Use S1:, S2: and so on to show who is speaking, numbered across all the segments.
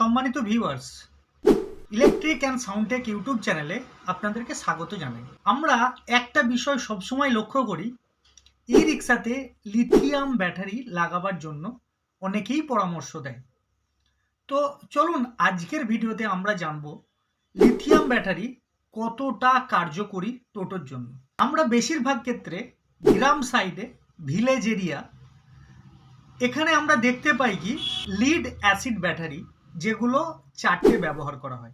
S1: সম্মানিত viewers electric and sound tech YouTube চ্যানেলে আপনাদেরকে স্বাগত জানাই। আমরা একটা বিষয় সবসময় লক্ষ্য করি ই রিক্সাতে লিথিয়াম ব্যাটারি লাগাবার জন্য অনেকেই পরামর্শ দেয়। তো চলুন, আজকের ভিডিওতে আমরা জানব লিথিয়াম ব্যাটারি কতটা কার্যকরী টোটোর জন্য। আমরা বেশিরভাগ ক্ষেত্রে গ্রাম সাইডে ভিলেজ এরিয়া এখানে আমরা দেখতে পাই কি লিড অ্যাসিড ব্যাটারি যেগুলো চারটে ব্যবহার করা হয়।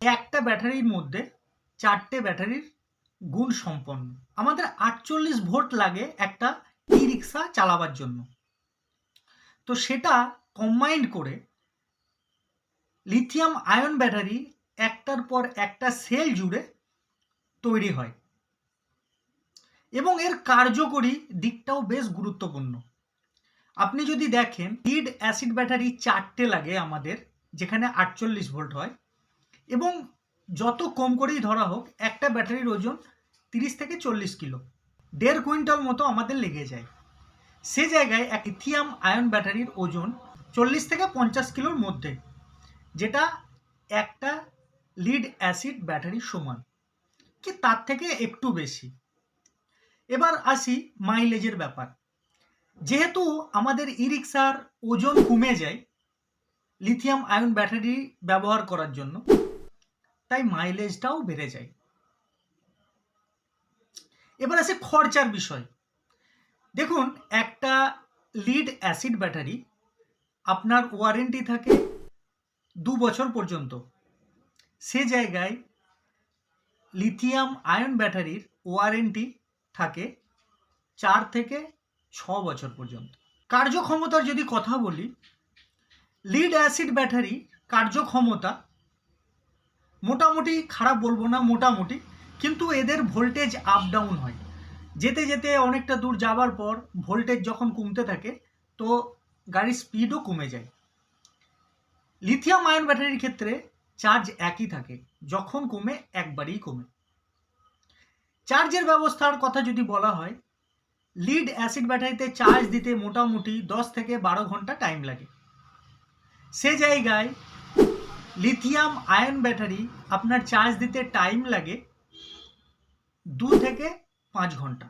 S1: একটা ব্যাটারির মধ্যে চারটে ব্যাটারির গুণ সম্পন্ন। আমাদের আটচল্লিশ ভোল্ট লাগে একটা ই রিক্সা চালাবার জন্য। তো সেটা কম্বাইন্ড করে লিথিয়াম আয়ন ব্যাটারি একটার পর একটা সেল জুড়ে তৈরি হয়। এবং এর কার্যকরী দিকটাও বেশ গুরুত্বপূর্ণ। আপনি যদি দেখেন লিড অ্যাসিড ব্যাটারি চারটে লাগে আমাদের, যেখানে আটচল্লিশ ভোল্ট হয়, এবং যত কম করেই ধরা হোক, একটা ব্যাটারির ওজন তিরিশ থেকে চল্লিশ কিলো দেড় কুইন্টাল মতো আমাদের লেগে যায়। সে জায়গায় এক ইথিয়াম আয়ন ব্যাটারির ওজন চল্লিশ থেকে পঞ্চাশ কিলোর মধ্যে, যেটা একটা লিড অ্যাসিড ব্যাটারির সমান, কি তার থেকে একটু বেশি। এবার আসি মাইলেজের ব্যাপার। যেহেতু আমাদের ই রিক্সার ওজন কমে যায় লিথিয়াম আয়ন ব্যাটারি ব্যবহার করার জন্য, তাই মাইলেজটাও বেড়ে যায়। এবার আসে খরচার বিষয়। দেখুন, একটা লিড অ্যাসিড ব্যাটারি আপনার ওয়ারেন্টি থাকে দু বছর পর্যন্ত। সে জায়গায় লিথিয়াম আয়ন ব্যাটারির ওয়ারেন্টি থাকে চার থেকে ছ বছর পর্যন্ত। কার্যক্ষমতার যদি কথা বলি লিড অ্যাসিড ব্যাটারি কার্যক্ষমতা মোটামুটি খারাপ বলব না, মোটামুটি, কিন্তু এদের ভোল্টেজ আপ ডাউন হয়। যেতে যেতে অনেকটা দূর যাবার পর ভোল্টেজ যখন কমতে থাকে, তো গাড়ির স্পিডও কমে যায়। লিথিয়াম আয়ন ব্যাটারির ক্ষেত্রে চার্জ একই থাকে, যখন কমে একবারেই কমে। চার্জের ব্যবস্থার কথা যদি বলা হয় লিড অ্যাসিড ব্যাটারিতে চার্জ দিতে মোটামুটি দশ থেকে বারো ঘণ্টা টাইম লাগে। সে জায়গায় লিথিয়াম আয়ন ব্যাটারি আপনার চার্জ দিতে টাইম লাগে দু থেকে পাঁচ ঘণ্টা।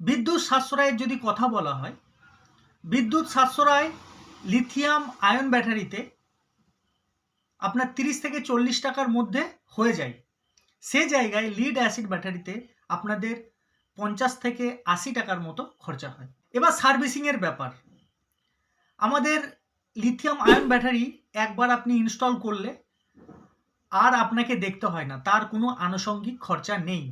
S1: বিদ্যুৎ সাশ্রয়ের যদি কথা বলা হয়, বিদ্যুৎ সাশ্রয় লিথিয়াম আয়ন ব্যাটারিতে আপনার তিরিশ থেকে চল্লিশ টাকার মধ্যে হয়ে যায়। সে জায়গায় লিড অ্যাসিড ব্যাটারিতে আপনাদের পঞ্চাশ থেকে আশি টাকার মতো খরচা হয়। এবার সার্ভিসিংয়ের ব্যাপার। আমাদের লিথিয়াম আয়ন ব্যাটারি একবার আপনি ইনস্টল করলে আর আপনাকে দেখতে হয় না, তার কোনো আনুষঙ্গিক খরচা নেই।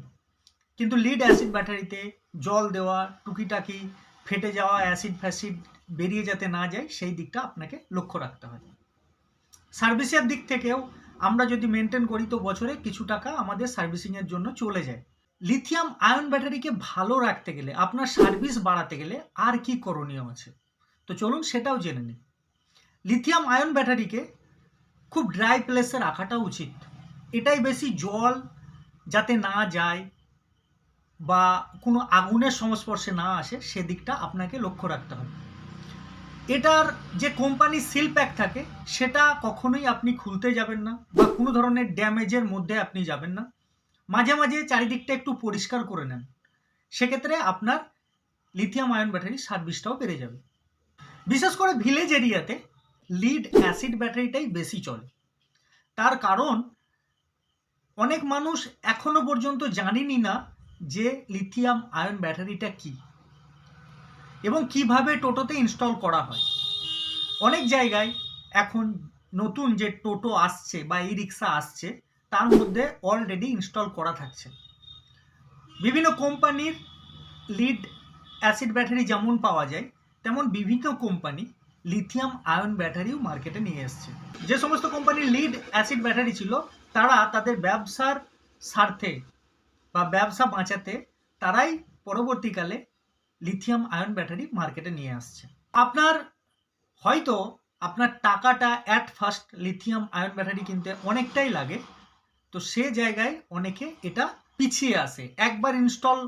S1: কিন্তু লিড অ্যাসিড ব্যাটারিতে জল দেওয়া, টুকিটাকি ফেটে যাওয়া অ্যাসিড ফ্যাসিড বেরিয়ে যাতে না যায়, সেই দিকটা আপনাকে লক্ষ্য রাখতে হয়। সার্ভিসের দিক থেকেও আমরা যদি মেনটেন করি তো বছরে কিছু টাকা আমাদের সার্ভিসিংয়ের জন্য চলে যায়। লিথিয়াম আয়ন ব্যাটারিকে ভালো রাখতে গেলে, আপনার সার্ভিস বাড়াতে গেলে আর কি করণীয় আছে? তো চলুন সেটাও জেনে নিই। লিথিয়াম আয়ন ব্যাটারিকে খুব ড্রাই প্লেসে রাখাটা উচিত। এটাই বেশি জল যাতে না যায় বা কোনো আগুনের সংস্পর্শে না আসে, সেদিকটা আপনাকে লক্ষ্য রাখতে হবে। এটার যে কোম্পানি সিল প্যাক থাকে, সেটা কখনোই আপনি খুলতে যাবেন না বা কোনো ধরনের ড্যামেজের মধ্যে আপনি যাবেন না। মাঝে মাঝে চারিদিকটা একটু পরিষ্কার করে নেন। সেক্ষেত্রে আপনার লিথিয়াম আয়ন ব্যাটারি সার্ভিসটাও বেড়ে যাবে। বিশেষ করে ভিলেজ এরিয়াতে লিড অ্যাসিড ব্যাটারিটাই বেশি চলে। তার কারণ, অনেক মানুষ এখনও পর্যন্ত জানেনই না যে লিথিয়াম আয়ন ব্যাটারিটা কি এবং কীভাবে টোটোতে ইনস্টল করা হয়। অনেক জায়গায় এখন নতুন যে টোটো আসছে বা ই রিক্সা আসছে তার মধ্যে অলরেডি ইনস্টল করা থাকছে। বিভিন্ন কোম্পানির লিড অ্যাসিড ব্যাটারি যেমন পাওয়া যায়, তেমন বিভিন্ন কোম্পানি লিথিয়াম আয়ন ব্যাটারিও মার্কেটে নিয়ে এসছে। যে সমস্ত কোম্পানির লিড অ্যাসিড ব্যাটারি ছিল, তারা তাদের ব্যবসার স্বার্থে বা ব্যবসা বাঁচাতে তারাই পরবর্তীকালে লিথিয়াম আয়ন ব্যাটারি মার্কেটে নিয়ে আসছে। আপনার হয়তো আপনার টাকাটা at first lithium ion battery কিনতে অনেকটাই লাগে তো সে জায়গায় অনেকে এটা পিছিয়ে আসে। একবার ইনস্টল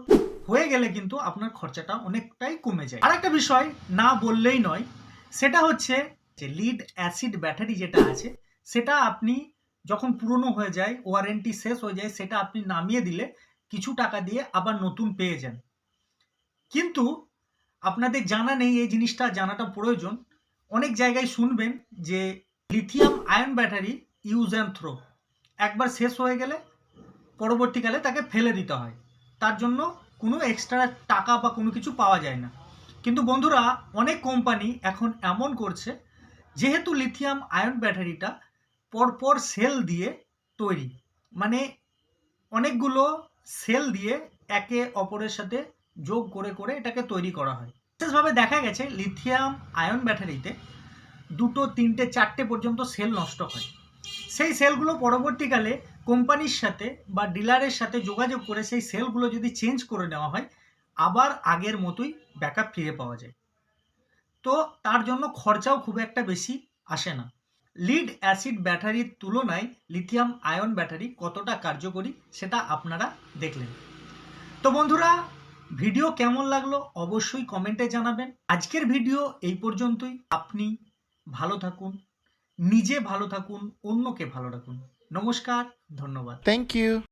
S1: হয়ে গেলে কিন্তু আপনার খরচাটা অনেকটাই কমে যায়। আর একটা বিষয় না বললেই নয়, সেটা হচ্ছে যে লিড অ্যাসিড ব্যাটারি যেটা আছে, সেটা আপনি যখন পুরনো হয়ে যায় ওয়ারেন্টি শেষ হয়ে যায়, সেটা আপনি নামিয়ে দিলে কিছু টাকা দিয়ে আবার নতুন পেয়ে যান। কিন্তু আপনাদের জানা নেই, এই জিনিসটা জানাটা প্রয়োজন। অনেক জায়গায় শুনবেন যে lithium ion battery use and throw একবার শেষ হয়ে গেলে পরবর্তীকালে তাকে ফেলে দিতে হয়। তার জন্য কোনো এক্সট্রা টাকা বা কোনো কিছু পাওয়া যায় না। কিন্তু বন্ধুরা, অনেক কোম্পানি এখন এমন করছে, যেহেতু লিথিয়াম আয়ন ব্যাটারিটা পরপর সেল দিয়ে তৈরি। মানে অনেকগুলো সেল দিয়ে একে অপরের সাথে যোগ করে করে এটাকে তৈরি করা হয়। বিশেষভাবে দেখা গেছে লিথিয়াম আয়ন ব্যাটারিতে দুটো, তিনটে, চারটে পর্যন্ত সেল নষ্ট হয়। সেই সেলগুলো পরবর্তীকালে কোম্পানির সাথে বা ডিলারের সাথে যোগাযোগ করে সেই সেলগুলো যদি চেঞ্জ করে নেওয়া হয়, আবার আগের মতোই ব্যাকআপ ফিরে পাওয়া যায়। তো তার জন্য খরচাও খুব একটা বেশি আসে না। লিড অ্যাসিড ব্যাটারির তুলনায় লিথিয়াম আয়ন ব্যাটারি কতটা কার্যকরী সেটা আপনারা দেখলেন। তো বন্ধুরা, ভিডিও কেমন লাগল অবশ্যই কমেন্টে জানাবেন। আজকের ভিডিও এই পর্যন্তই। আপনি ভালো থাকুন। নিজে ভালো থাকুন অন্যকে ভালো রাখুন নমস্কার ধন্যবাদ
S2: থ্যাংক you.